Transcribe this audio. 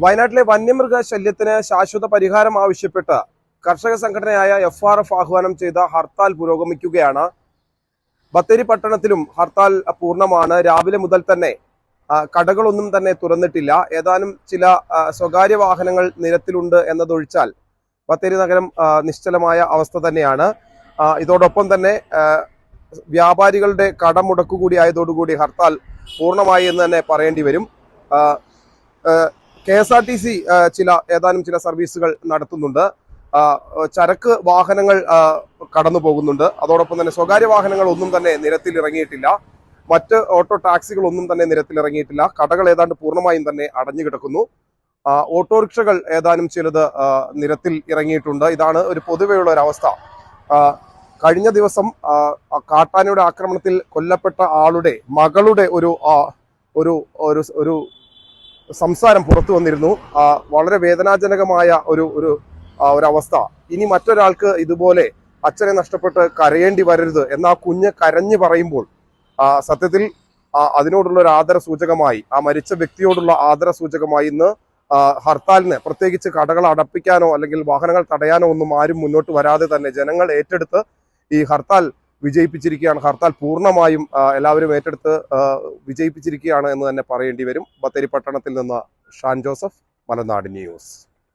വയനാട്ടിലെ വന്യമൃഗ ശല്യത്തിന് ശാശ്വത പരിഹാരം ആവശ്യപ്പെട്ട് കർഷക സംഘടനയായ എഫ് ആർ എഫ് ആഹ്വാനം ചെയ്ത ഹർത്താൽ പുരോഗമിക്കുകയാണ്. ബത്തേരി പട്ടണത്തിലും ഹർത്താൽ പൂർണമാണ്. രാവിലെ മുതൽ തന്നെ കടകളൊന്നും തന്നെ തുറന്നിട്ടില്ല. ഏതാനും ചില സ്വകാര്യ വാഹനങ്ങൾ നിരത്തിലുണ്ട് എന്നതൊഴിച്ചാൽ ബത്തേരി നഗരം നിശ്ചലമായ അവസ്ഥ തന്നെയാണ്. ഇതോടൊപ്പം തന്നെ വ്യാപാരികളുടെ കടമുടക്കുകൂടി ആയതോടുകൂടി ഹർത്താൽ പൂർണമായി എന്ന് തന്നെ പറയേണ്ടി വരും. K S R T C ചില ഏതാനും ചില സർവീസുകൾ നടത്തുന്നുണ്ട്. ചരക്ക് വാഹനങ്ങൾ കടന്നു പോകുന്നുണ്ട്. അതോടൊപ്പം തന്നെ സ്വകാര്യ വാഹനങ്ങൾ ഒന്നും തന്നെ നിരത്തിൽ ഇറങ്ങിയിട്ടില്ല. മറ്റ് ഓട്ടോ ടാക്സികൾ ഒന്നും തന്നെ നിരത്തിൽ ഇറങ്ങിയിട്ടില്ല. കടകൾ ഏതാണ്ട് പൂർണമായും തന്നെ അടഞ്ഞു കിടക്കുന്നു. ഓട്ടോറിക്ഷകൾ ഏതാനും ചിലത് നിരത്തിൽ ഇറങ്ങിയിട്ടുണ്ട്. ഇതാണ് ഒരു പൊതുവെയുള്ള ഒരവസ്ഥ കഴിഞ്ഞ ദിവസം കാട്ടാനയുടെ ആക്രമണത്തിൽ കൊല്ലപ്പെട്ട ആളുടെ മകളുടെ ഒരു ഒരു ഒരു സംസാരം പുറത്തു വന്നിരുന്നു. വളരെ വേദനാജനകമായ ഒരു ഒരു ഒരവസ്ഥ ഇനി മറ്റൊരാൾക്ക് ഇതുപോലെ അച്ഛനെ നഷ്ടപ്പെട്ട് കരയേണ്ടി വരരുത് എന്ന് ആ കുഞ്ഞ് കരഞ്ഞു പറയുമ്പോൾ സത്യത്തിൽ അതിനോടുള്ള ഒരു ആദര സൂചകമായി ആ മരിച്ച വ്യക്തിയോടുള്ള ആദര സൂചകമായി ഇന്ന് ഹർത്താലിന് പ്രത്യേകിച്ച് കടകൾ അടപ്പിക്കാനോ അല്ലെങ്കിൽ വാഹനങ്ങൾ തടയാനോ ഒന്നും ആരും മുന്നോട്ട് വരാതെ തന്നെ ജനങ്ങൾ ഏറ്റെടുത്ത് ഈ ഹർത്താൽ വിജയിപ്പിച്ചിരിക്കുകയാണ്. ഹർത്താൽ പൂർണമായും എല്ലാവരും ഏറ്റെടുത്ത് വിജയിപ്പിച്ചിരിക്കുകയാണ് എന്ന് തന്നെ പറയേണ്ടി വരും. ബത്തേരി പട്ടണത്തിൽ നിന്ന് ഷാൻ ജോസഫ് മലനാട് ന്യൂസ്.